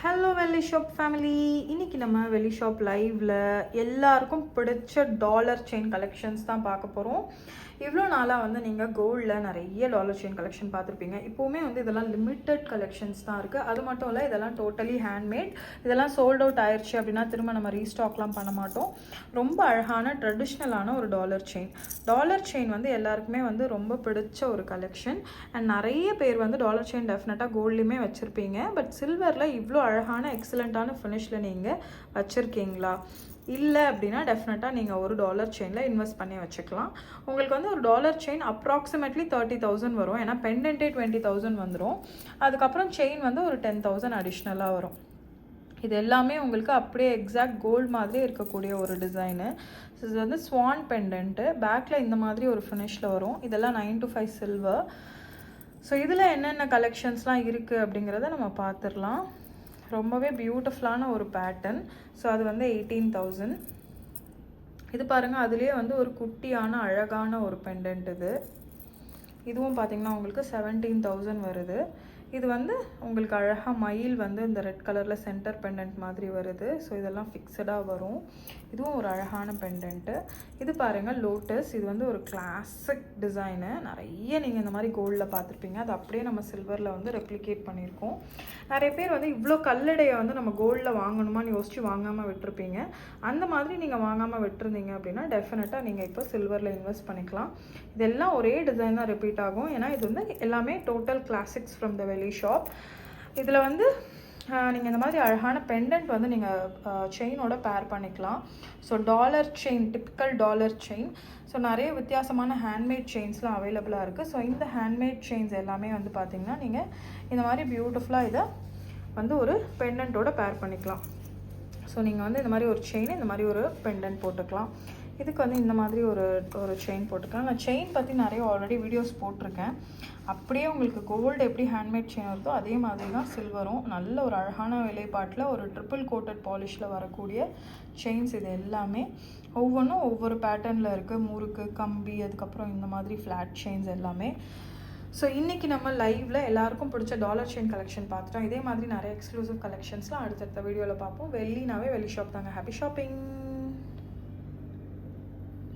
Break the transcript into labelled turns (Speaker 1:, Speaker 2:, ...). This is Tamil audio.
Speaker 1: ஹலோ வெள்ளி ஷாப் ஃபேமிலி இன்னைக்கு நம்ம வெள்ளி ஷாப் லைவில் எல்லாருக்கும் பிடிச்ச டாலர் செயின் கலெக்ஷன்ஸ் தான் பார்க்க போகிறோம் இவ்வளோ நாளாக வந்து நீங்கள் கோல்டில் நிறைய டாலர் செயின் கலெக்ஷன் பார்த்துருப்பீங்க. இப்போவுமே வந்து இதெல்லாம் லிமிட்டட் கலெக்ஷன்ஸ் தான் இருக்குது அது மட்டும் இல்லை இதெல்லாம் டோட்டலி ஹேண்ட்மேட் இதெல்லாம் சோல்ட் அவுட் ஆயிடுச்சு அப்படின்னா திரும்ப நம்ம ரீஸ்டாக்லாம் பண்ண மாட்டோம். ரொம்ப அழகான ட்ரெடிஷ்னலான ஒரு டாலர் செயின் டாலர் செயின் வந்து எல்லாருக்குமே வந்து ரொம்ப பிடிச்ச ஒரு கலெக்ஷன் அண்ட் நிறைய பேர் வந்து டாலர் செயின் டெஃபினட்டாக கோல்ட்லேயுமே வச்சுருப்பீங்க. பட் சில்வரில் இவ்வளோ அழகான எக்ஸலண்ட்டான ஃபினிஷில் நீங்கள் வச்சுருக்கீங்களா? இல்லை அப்படின்னா டெஃபினட்டாக நீங்கள் ஒரு டாலர் செயினில் இன்வெஸ்ட் பண்ணி வச்சுக்கலாம். உங்களுக்கு வந்து ஒரு dollar chain approximately thirty thousand வரும். ஏன்னா பெண்டன்ட்டே டுவெண்ட்டி தௌசண்ட் வந்துடும் அதுக்கப்புறம் செயின் வந்து ஒரு டென் தௌசண்ட் அடிஷ்னலாக வரும். இது எல்லாமே உங்களுக்கு அப்படியே எக்ஸாக்ட் கோல்டு மாதிரி இருக்கக்கூடிய ஒரு டிசைனு இது வந்து ஸ்வான் பெண்டன்ட்டு பேக்கில் இந்த மாதிரி ஒரு ஃபினிஷில் வரும். இதெல்லாம் nine two five silver so இதில் என்னென்ன கலெக்ஷன்ஸ்லாம் இருக்குது அப்படிங்கிறத நம்ம பார்த்துடலாம். ரொம்பவே பியூட்டிஃபுல்லான ஒரு பேட்டர்ன் ஸோ அது வந்து எயிட்டீன் தௌசண்ட் இது பாருங்கள் அதுலேயே வந்து ஒரு குட்டியான அழகான ஒரு பெண்டன்ட் இது. இதுவும் பார்த்திங்கன்னா உங்களுக்கு செவன்டீன் தௌசண்ட் வருது. இது வந்து உங்களுக்கு அழகாக மயில் வந்து இந்த ரெட் கலரில் சென்டர் பெண்டன்ட் மாதிரி வருது. ஸோ இதெல்லாம் ஃபிக்ஸடாக வரும். இதுவும் ஒரு அழகான பெண்டன்ட்டு இது பாருங்கள் லோட்டஸ் இது வந்து ஒரு கிளாசிக் டிசைனு நிறைய நீங்கள் இந்த மாதிரி கோல்டில் பார்த்துருப்பீங்க. அது அப்படியே நம்ம சில்வரில் வந்து ரெப்ளிகேட் பண்ணியிருக்கோம். நிறைய பேர் வந்து இவ்வளோ கல்லடையை வந்து நம்ம கோல்டில் வாங்கணுமான்னு யோசிச்சு வாங்காமல் விட்டுருப்பீங்க. அந்த மாதிரி நீங்கள் வாங்காமல் விட்டுருந்தீங்க அப்படின்னா டெஃபினட்டாக நீங்கள் இப்போ சில்வரில் இன்வெஸ்ட் பண்ணிக்கலாம். இதெல்லாம் ஒரே டிசைன் தான் ரிப்பீட் ஆகும். ஏன்னா இது வந்து எல்லாமே டோட்டல் கிளாசிக்ஸ் ஃப்ரம் த வெளி ஷாப் இதில் வந்து நீங்கள் இந்த மாதிரி அழகான பெண்டன்ட் வந்து நீங்கள் செயினோட பேர் பண்ணிக்கலாம். So dollar chain typical dollar chain so நிறைய வித்தியாசமான ஹேண்ட்மேட் செயின்ஸ்லாம் அவைலபிளாக இருக்குது ஸோ இந்த ஹேண்ட்மேட் செயின்ஸ் எல்லாமே வந்து பார்த்திங்கன்னா நீங்கள் இந்த மாதிரி பியூட்டிஃபுல்லாக இதை வந்து ஒரு பெண்டன்ட்டோட பேர் பண்ணிக்கலாம். ஸோ நீங்கள் வந்து இந்த மாதிரி ஒரு செயின் இந்த மாதிரி ஒரு பெண்டன்ட் போட்டுக்கலாம். இதுக்கு வந்து இந்த மாதிரி ஒரு ஒரு செயின் போட்டுக்கலாம். நான் செயின் பற்றி நிறைய ஆல்ரெடி வீடியோஸ் போட்டிருக்கேன். அப்படியே உங்களுக்கு கோல்டு எப்படி ஹேண்ட்மேட் செயின் வருதோ அதே மாதிரி தான் சில்வரும் நல்ல ஒரு அழகான விலைப்பாட்டில் ஒரு ட்ரிபிள் கோட்டட் பாலிஷில் வரக்கூடிய செயின்ஸ் இது எல்லாமே. ஒவ்வொன்றும் ஒவ்வொரு பேட்டர்னில் இருக்குது முறுக்கு கம்பி அதுக்கப்புறம் இந்த மாதிரி ஃப்ளாட் செயின்ஸ் எல்லாமே. ஸோ இன்றைக்கி நம்ம லைவில் எல்லாருக்கும் பிடிச்ச டாலர் செயின் கலெக்ஷன் பார்த்துட்டோம். இதே மாதிரி நிறைய எக்ஸ்க்ளூசிவ் கலெக்ஷன்ஸ்லாம் அடுத்தடுத்த வீடியோவில் பார்ப்போம். வெள்ளினாவே வெளி ஷாப் தாங்க. Happy shopping